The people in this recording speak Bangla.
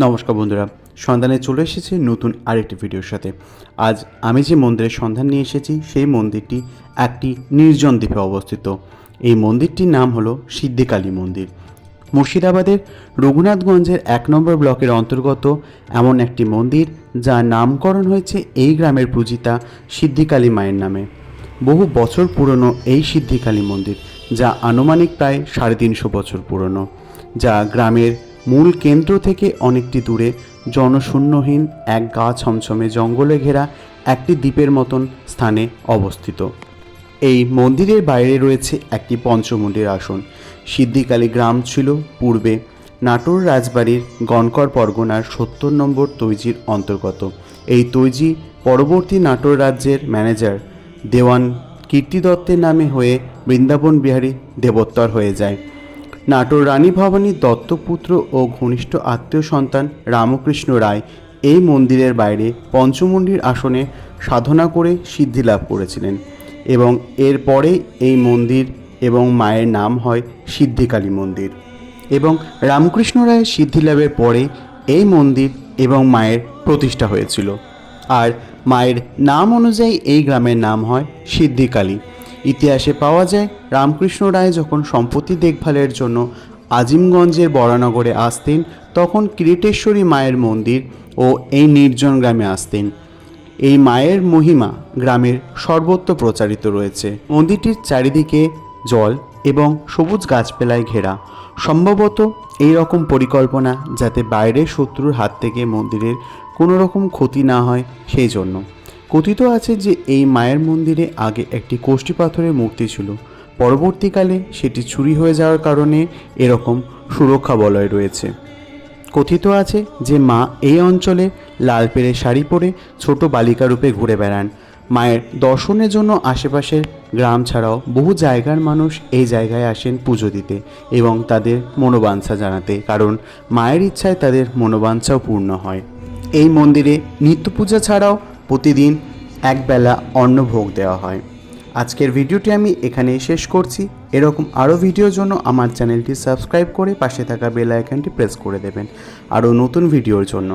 নমস্কার বন্ধুরা, সন্ধানে চলে এসেছি নতুন আরেকটি ভিডিওর সাথে। আজ আমি যে মন্দিরের সন্ধান নিয়ে এসেছি, সেই মন্দিরটি একটি নির্জন দ্বীপে অবস্থিত। এই মন্দিরটির নাম হলো সিদ্ধিকালী মন্দির। মুর্শিদাবাদের রঘুনাথগঞ্জের এক নম্বর ব্লকের অন্তর্গত এমন একটি মন্দির, যার নামকরণ হয়েছে এই গ্রামের পূজিতা সিদ্ধিকালী মায়ের নামে। বহু বছর পুরনো এই সিদ্ধিকালী মন্দির, যা আনুমানিক প্রায় সাড়ে তিনশো বছর পুরনো, যা গ্রামের মূল কেন্দ্র থেকে অনেকটি দূরে জনশূন্যহীন এক গা ছমছমে জঙ্গলে ঘেরা একটি দ্বীপের মতন স্থানে অবস্থিত। এই মন্দিরের বাইরে রয়েছে একটি পঞ্চমুণ্ডির আসন। সিদ্ধিকালী গ্রাম ছিল পূর্বে নাটোর রাজবাড়ির গণকর পরগনার সত্তর নম্বর তৈজির অন্তর্গত। এই তৈজি পরবর্তী নাটোর রাজ্যের ম্যানেজার দেওয়ান কীর্তি দত্তের নামে হয়ে বৃন্দাবন বিহারী দেবোত্তর হয়ে যায়। নাটোর রানী ভবানী দত্তপুত্র ও ঘনিষ্ঠ আত্মীয় সন্তান রামকৃষ্ণ রায় এই মন্দিরের বাইরে পঞ্চমুণ্ডির আসনে সাধনা করে সিদ্ধি লাভ করেছিলেন এবং এরপরে এই মন্দির এবং মায়ের নাম হয় সিদ্ধিকালী মন্দির এবং রামকৃষ্ণ রায়ের সিদ্ধি লাভের পরে এই মন্দির এবং মায়ের প্রতিষ্ঠা হয়েছিল। আর মায়ের নাম অনুযায়ী এই গ্রামের নাম হয় সিদ্ধিকালী। ইতিহাসে পাওয়া যায়, রামকৃষ্ণ রায় যখন সম্পত্তি দেখভালের জন্য আজিমগঞ্জের বরানগরে আসতেন, তখন কিরিটেশ্বরী মায়ের মন্দির ও এই নির্জন গ্রামে আসতেন। এই মায়ের মহিমা গ্রামের সর্বত্র প্রচারিত রয়েছে। মন্দিরটির চারিদিকে জল এবং সবুজ গাছপালায় ঘেরা। সম্ভবত এই রকম পরিকল্পনা যাতে বাইরের শত্রুর হাত থেকে মন্দিরের কোনো রকম ক্ষতি না হয়, সেই জন্য। কথিত আছে যে এই মায়ের মন্দিরে আগে একটি কোষ্ঠী পাথরের মূর্তি ছিল। পরবর্তীকালে সেটি চুরি হয়ে যাওয়ার কারণে এরকম সুরক্ষা বলয় রয়েছে। কথিত আছে যে মা এই অঞ্চলে লাল পেড়ে শাড়ি পরে ছোট বালিকা রূপে ঘুরে বেড়ান। মায়ের দর্শনের জন্য আশেপাশের গ্রাম ছাড়াও বহু জায়গার মানুষ এই জায়গায় আসেন পুজো দিতে এবং তাদের মনোবাঞ্ছা জানাতে, কারণ মায়ের ইচ্ছায় তাদের মনোবাঞ্ছাও পূর্ণ হয়। এই মন্দিরে নিত্য পূজা ছাড়াও প্রতিদিন একবেলা অন্নভোগ দেওয়া হয়। আজকের ভিডিওটি আমি এখানেই শেষ করছি। এরকম আরও ভিডিওর জন্য আমার চ্যানেলটি সাবস্ক্রাইব করে পাশে থাকা বেল আইকনটি প্রেস করে দেবেন। আরও নতুন ভিডিওর জন্য।